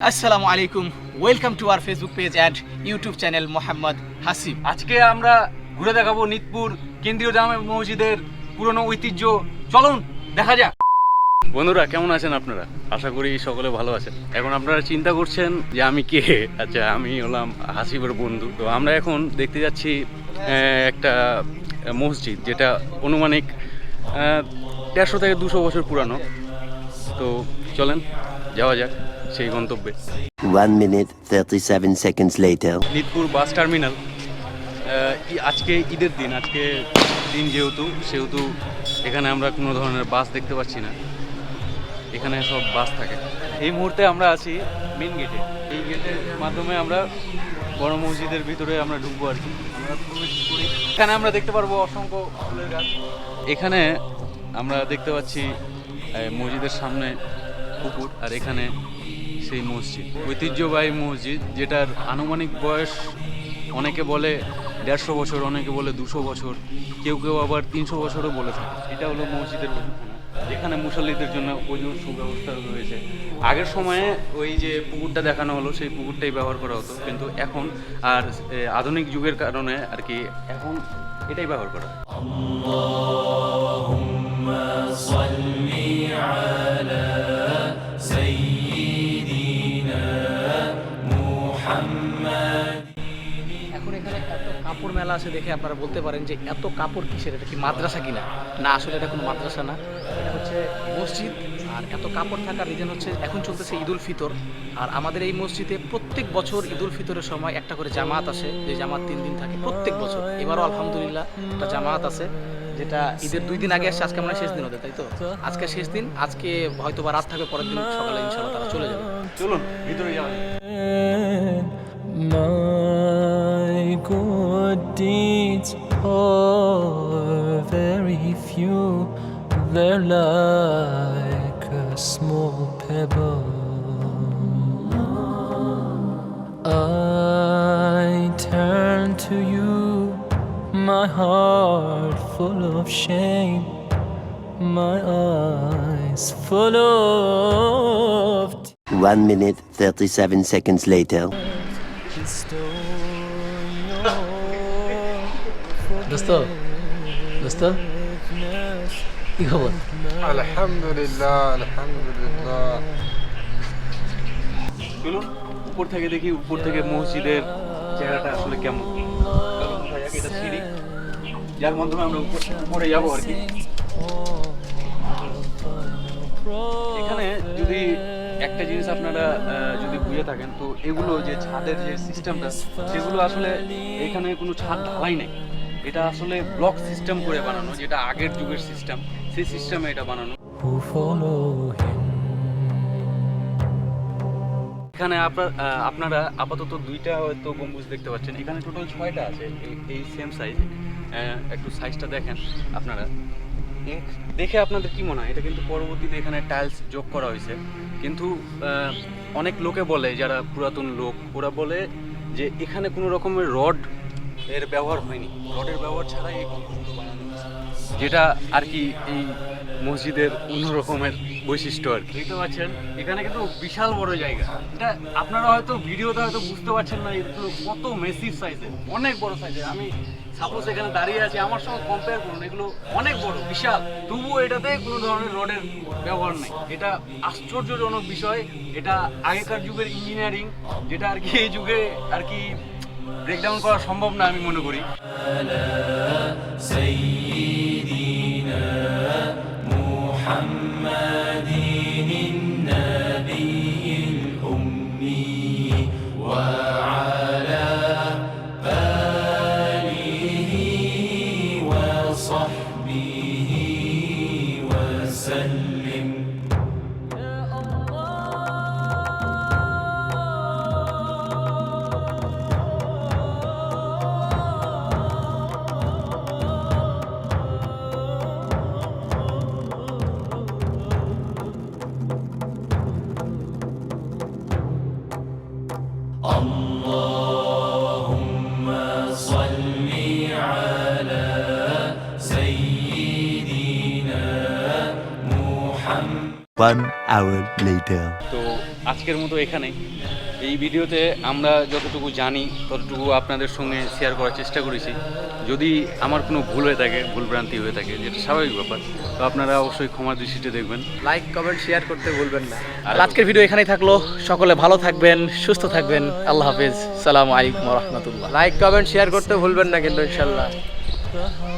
আসসালামু আলাইকুম। Welcome to our Facebook page and YouTube channel Mohammad Hasib আজকে আমরা ঘুরে দেখাবো নিতপুর কেন্দ্রীয় জামে মসজিদের পুরনো ঐতিহ্য। চলুন, দেখা যাক। বন্ধুরা, কেমন আছেন আপনারা? আশা করি সকলে ভালো আছেন। এখন আপনারা চিন্তা করছেন যে আমি কে? আচ্ছা আমি হলাম হাসিবের বন্ধু। তো আমরা এখন দেখতে যাচ্ছি একটা মসজিদ যেটা অনুমানিক দেড়শো থেকে দুশো বছর পুরানো। তো চলেন, যাওয়া যাক। সেই গন্তব্যে। One minute, 37 seconds later. Nitpur bus terminal. আজকে ঈদের দিন আজকে দিন যেহেতু সেহেতু এখানে আমরা কোনো ধরনের বাস দেখতে পাচ্ছি না। এখানে সব বাস থাকে। এই মুহূর্তে আমরা আছি মেন গেটে এই গেটের মাধ্যমে আমরা বড় মসজিদের ভিতরে আমরা ঢুকবো আর কি। আমরা প্রবেশ করি। এখানে আমরা দেখতে পারব অসংখ্য ফুলের গাছ। এখানে আমরা দেখতে পাচ্ছি মসজিদের সামনে পুকুর। আর এখানে সেই মসজিদ। ঐতিহ্যবাহী মসজিদ, যেটার আনুমানিক বয়স অনেকে বলে দেড়শো বছর, অনেকে বলে দুশো বছর, কেউ কেউ আবার তিনশো বছরও বলে থাকে। এটা হলো মসজিদের যেখানে মুসল্লিদের জন্য অজুর সুব্যবস্থা রয়েছে। আগের সময়ে ওই যে পুকুরটা দেখানো হলো, সেই পুকুরটাই ব্যবহার করা হতো। কিন্তু এখন আর আধুনিক যুগের কারণে আর কি এখন এটাই ব্যবহার করা হয়। কাপড় মেলা আছে দেখে আপনারা বলতে পারেন যে এত কাপড় কিসের? এটা কি মাদ্রাসা কিনা? না, আসলে এটা কোনো মাদ্রাসা না। এটা হচ্ছে মসজিদ, আর এত কাপড় থাকার রিজন হচ্ছে এখন চলতেছে ঈদুল ফিতর। আর আমাদের এই মসজিদে প্রত্যেক বছর ঈদুল ফিতরের সময় একটা করে জামাত আসে, যে জামাত তিন দিন থাকে প্রত্যেক বছর। এবারও আলহামদুলিল্লাহ একটা জামাত আছে, যেটা ঈদের দুই দিন আগে আসছে, আজকে আমরা শেষ দিন হতে তাই তো? আজকে শেষ দিন, আজকে হয়তো বা রাত থাকবে, পরের দিন সকালে ইনশাল্লাহ তারা চলে যাবে। চলুন, ভিতরে যাওয়া there like a small pebble. I turn to you, my heart full of shame, my eyes full of. One minute, 37 seconds later. Dostal. Dostal. কি খবর আলহামদুলিল্লাহ আলহামদুলিল্লাহ। চলুন উপর থেকে দেখি উপর থেকে মসজিদের চেহারাটা আসলে কেমন? এটা সিঁড়ি যার মাধ্যমে আমরা উপর- উপরে যাব আর কি। এখানে যদি একটা জিনিস আপনারা যদি বুঝে থাকেন তো এগুলো যে ছাদের যে সিস্টেমটা সেগুলো আসলে এখানে কোনো ছাদ ঢালাই নেই। এটা আসলে ব্লক সিস্টেম করে বানানো যেটা আগের যুগের সিস্টেম সেই সিস্টেমে এটা বানানো. এখানে আপনার আপনারা আপাতত দুইটা হয়তো গম্বুজ দেখতে পাচ্ছেন। এখানে টোটাল ছয়টা আছে, এই- সেম সাইজ একটু সাইজটা দেখেন আপনারা। দেখে আপনাদের কি মনে হয়? এটা কিন্তু পরবর্তীতে এখানে টাইলস যোগ করা হয়েছে। কিন্তু অনেক লোকে বলে, যারা পুরাতন লোক, ওরা বলে যে এখানে কোনো রকমের রড এর ব্যবহার হয়নি। রডের ব্যবহার ছাড়াই এই গম্বুজগুলো বানানো যেটা আর কি এই মসজিদের অন্য রকমের বৈশিষ্ট্য আর কি। দেখতে পাচ্ছেন এখানে কিন্তু বিশাল বড় জায়গা। এটা আপনারা হয়তো ভিডিওতে হয়তো বুঝতে পারছেন না এগুলো কত মেসিভ সাইজের অনেক বড় সাইজের আমি সাপোজ এখানে দাঁড়িয়ে আছি আমার সঙ্গে কম্পেয়ার করুন এগুলো অনেক বড় বিশাল। তবুও এটাতে কোনো ধরনের রডের ব্যবহার নেই। এটা আশ্চর্যজনক বিষয় এটা আগেকার যুগের ইঞ্জিনিয়ারিং যেটা আর কি এই যুগে আর কি ব্রেকডাউন করা সম্ভব না আমি মনে করি। وصحبه وسلم. One hour later. তো আজকের মতো এখানেই এই ভিডিওতে আমরা যতটুকু জানি ততটুকু আপনাদের সঙ্গে শেয়ার করার চেষ্টা করেছি। যদি আমার কোনো ভুল হয়ে থাকে ভুলভ্রান্তি হয়ে থাকে যেটা স্বাভাবিক ব্যাপার তো আপনারা অবশ্যই ক্ষমা দৃষ্টিতে দেখবেন। লাইক কমেন্ট শেয়ার করতে ভুলবেন না। আর আজকের ভিডিও এখানেই থাকল। সকলে ভালো থাকবেন সুস্থ থাকবেন। আল্লাহ হাফেজ। সালাম আলাইকুম রহমতুল্লাহ। লাইক কমেন্ট শেয়ার করতে ভুলবেন না কিন্তু ইনশাল্লাহ